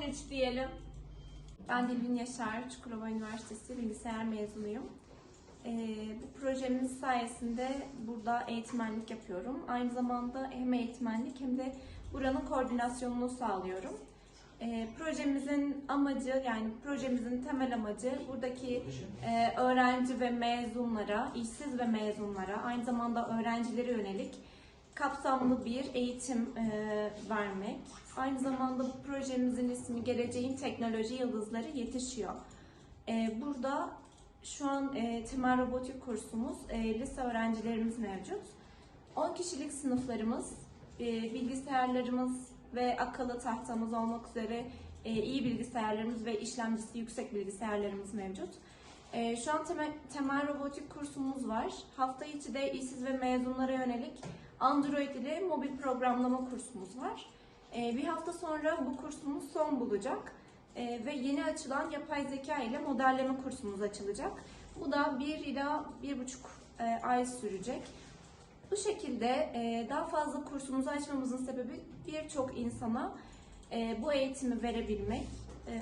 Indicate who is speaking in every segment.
Speaker 1: 13 diyelim. Ben Dilvin Yaşar, Çukurova Üniversitesi bilgisayar mezunuyum. Ee, bu projemiz sayesinde burada eğitmenlik yapıyorum. Aynı zamanda hem eğitmenlik hem de buranın koordinasyonunu sağlıyorum. Ee, projemizin amacı yani projemizin temel amacı buradaki e, öğrenci ve mezunlara, işsiz ve mezunlara, aynı zamanda öğrencilere yönelik kapsamlı bir eğitim e, vermek. Aynı zamanda bu projemizin ismi Geleceğin Teknoloji Yıldızları Yetişiyor. E, burada şu an e, temel robotik kursumuz, e, lise öğrencilerimiz mevcut. 10 kişilik sınıflarımız, e, bilgisayarlarımız ve akıllı tahtamız olmak üzere e, iyi bilgisayarlarımız ve işlemcisi yüksek bilgisayarlarımız mevcut. E, şu an temel, temel robotik kursumuz var. Hafta içi de işsiz ve mezunlara yönelik Android ile mobil programlama kursumuz var. E, bir hafta sonra bu kursumuz son bulacak. E, ve yeni açılan yapay zeka ile modelleme kursumuz açılacak. Bu da 1 ila 1,5 e, ay sürecek. Bu şekilde e, daha fazla kursumuzu açmamızın sebebi birçok insana e, bu eğitimi verebilmek,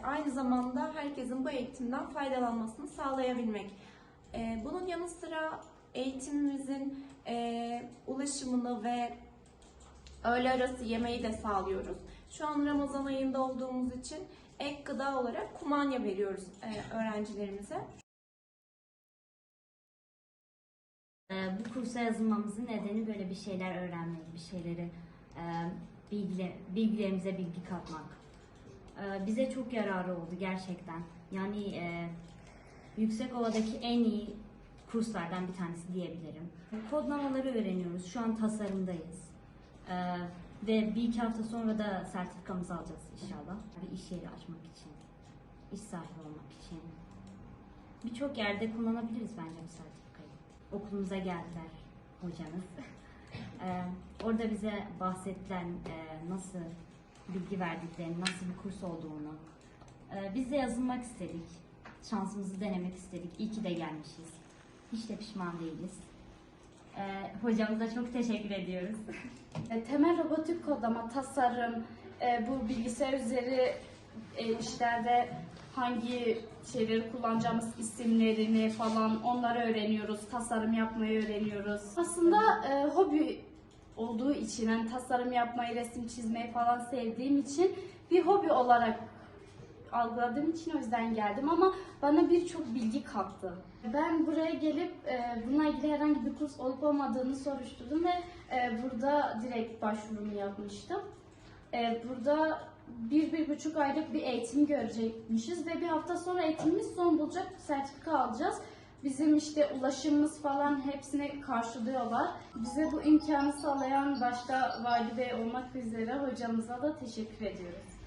Speaker 1: aynı zamanda herkesin bu eğitimden faydalanmasını sağlayabilmek. Bunun yanı sıra eğitimimizin e, ulaşımını ve öğle arası yemeği de sağlıyoruz. Şu an Ramazan ayında olduğumuz için ek gıda olarak kumanya veriyoruz e, öğrencilerimize.
Speaker 2: Ee, bu kursa yazılmamızın nedeni böyle bir şeyler öğrenmek, bir şeyleri e, bilgi, bilgilerimize bilgi katmak. Ee, bize çok yararı oldu gerçekten. Yani e, Yüksekova'daki en iyi kurslardan bir tanesi diyebilirim. Kodlamaları öğreniyoruz. Şu an tasarımdayız. Ee, ve bir iki hafta sonra da sertifikamızı alacağız inşallah. Bir iş yeri açmak için, iş sahibi olmak için. Birçok yerde kullanabiliriz bence bu sertifikayı. Okulumuza geldiler hocamız. Ee, orada bize bahsettiler e, nasıl bilgi verdiklerini, nasıl bir kurs olduğunu. Ee, biz de yazılmak istedik. Şansımızı denemek istedik. İyi ki de gelmişiz. Hiç de pişman değiliz. Ee, hocamıza çok teşekkür ediyoruz.
Speaker 3: E, Temel robotik kodlama, tasarım, e, bu bilgisayar üzeri e, işlerde hangi şeyleri kullanacağımız isimlerini falan onları öğreniyoruz. Tasarım yapmayı öğreniyoruz. Aslında e, hobi olduğu için, yani tasarım yapmayı, resim çizmeyi falan sevdiğim için bir hobi olarak algıladığım için o yüzden geldim ama bana birçok bilgi kattı. Ben buraya gelip e, bununla ilgili herhangi bir kurs olup olmadığını soruşturdum ve e, burada direkt başvurumu yapmıştım. E, burada bir, bir buçuk aylık bir eğitim görecekmişiz ve bir hafta sonra eğitimimiz son bulacak, sertifika alacağız. Bizim işte ulaşımımız falan hepsini karşılıyorlar. Bize bu imkanı sağlayan başta Vali Bey olmak üzere hocamıza da teşekkür ediyoruz.